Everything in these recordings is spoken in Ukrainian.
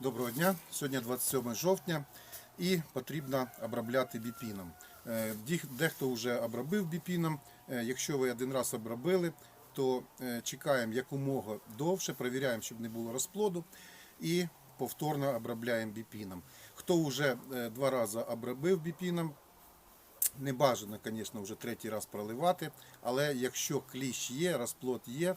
Доброго дня. Сьогодні 27 жовтня і потрібно обробляти біпіном. Е, Дехто вже обробив біпіном. Е, Якщо ви один раз обробили, то е, чекаємо якомога довше, перевіряємо, щоб не було розплоду і повторно обробляємо біпіном. Хто вже два рази обробив біпіном, не бажано, звісно, вже третій раз проливати, але якщо кліщ є, розплод є,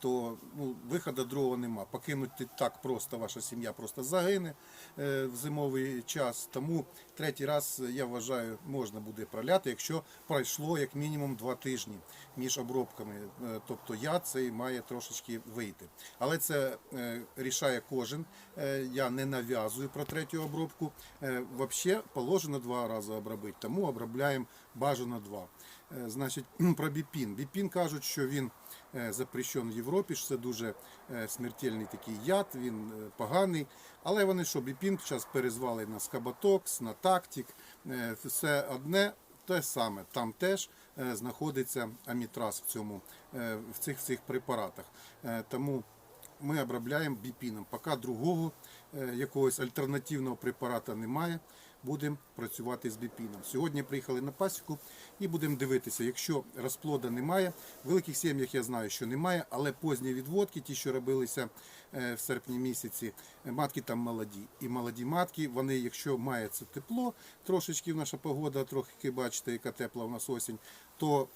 то ну, виходу другого нема. Покинути так просто ваша сім'я просто загине е, в зимовий час. Тому третій раз, е, я вважаю, можна буде проляти, якщо пройшло як мінімум два тижні між обробками. Е, Тобто яд цей має трошечки вийти. Але це е, рішає кожен. Е, Я не нав'язую про третю обробку. Е, Взагалі положено два рази обробити, тому обробляємо бажано два. Е, Значить, про біпін. Біпін кажуть, що він е, запрещений в Європі, що це дуже е, смертельний такий яд, він поганий. Але вони що, біпін зараз перезвали на скаботокс, на тактик. Все одне те саме. Там теж знаходиться амітраз в цьому в цих цих препаратах. Тому ми обробляємо біпіном. Поки другого якогось альтернативного препарата немає, будемо працювати з біпіном. Сьогодні приїхали на пасіку і будемо дивитися, якщо розплода немає, в великих сім'ях я знаю, що немає, але позні відводки, ті, що робилися е, в серпні місяці, е, матки там молоді. І молоді матки, вони, якщо має це тепло, трошечки наша погода, трохи бачите, яка тепла у нас осінь, то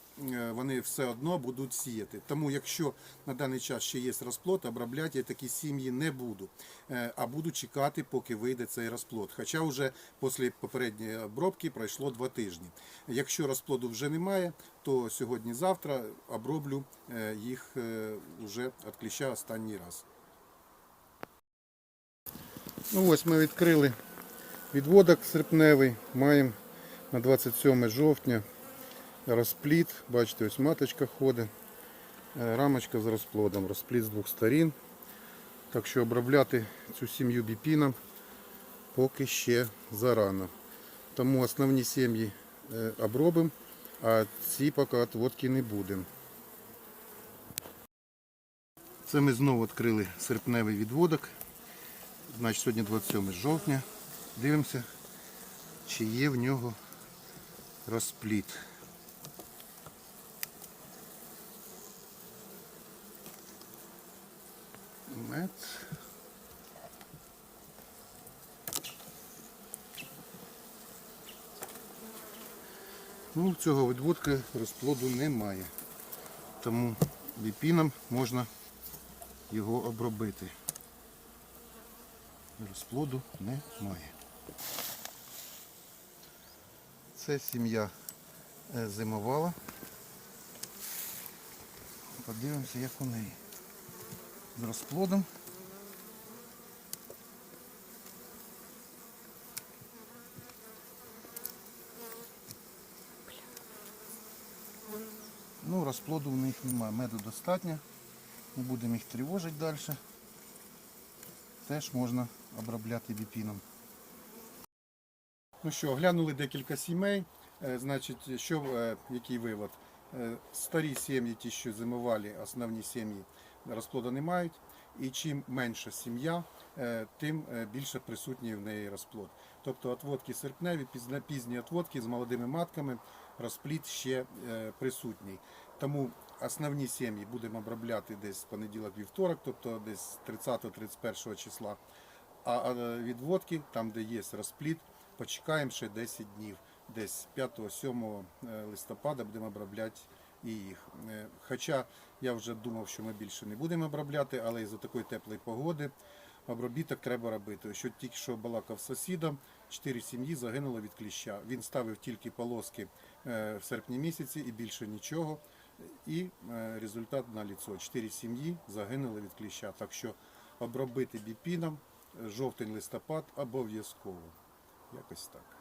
вони все одно будуть сіяти. Тому якщо на даний час ще є розплод, обробляти я такі сім'ї не буду, Е, а буду чекати, поки вийде цей розплод. Хоча вже після попередньої обробки пройшло два тижні. Якщо розплоду вже немає, то сьогодні-завтра оброблю е, їх е, вже від кліща останній раз. Ну ось ми відкрили відводок серпневий. Маємо на 27 жовтня розпліт. Бачите, ось маточка ходить. Е, Рамочка з розплодом. Розпліт з двох сторін. Так що обробляти цю сім'ю біпіном поки ще зарано. Тому основні сім'ї е, обробимо, а ці поки отводки не будемо. Це ми знову відкрили серпневий відводок. Значить, сьогодні 27 жовтня. Дивимося, чи є в нього розпліт. Мед. Ну, цього відводка розплоду немає. Тому біпіном можна його обробити. Розплоду немає. Це сім'я е, зимувала. Подивимося, як у неї. З розплодом. Ну, розплоду в них немає. Меду достатньо. Не будемо їх тривожити далі. Теж можна обробляти біпіном. Ну що, оглянули декілька сімей. Е, Значить, що, е, який вивод? Е, Старі сім'ї, ті, що зимували, основні сім'ї розплоду не мають. І чим менша сім'я, е, тим е, більше присутній в неї розплод. Тобто отводки серпневі, пізні отводки з молодими матками, розплід ще е, присутній. Тому основні сім'ї будемо обробляти десь понеділок-вівторок, тобто десь 30-31 числа. А відводки, там де є розплід, почекаємо ще 10 днів. Десь 5-7 листопада будемо обробляти і їх. Е, Хоча я вже думав, що ми більше не будемо обробляти, але із-за такої теплої погоди обробіток треба робити. Що тільки що балакав сусідом, 4 сім'ї загинуло від кліща. Він ставив тільки полоски е, в серпні місяці і більше нічого. І е, результат на ліцо. 4 сім'ї загинули від кліща. Так що обробити біпіном жовтень-листопад обов'язково. Якось так.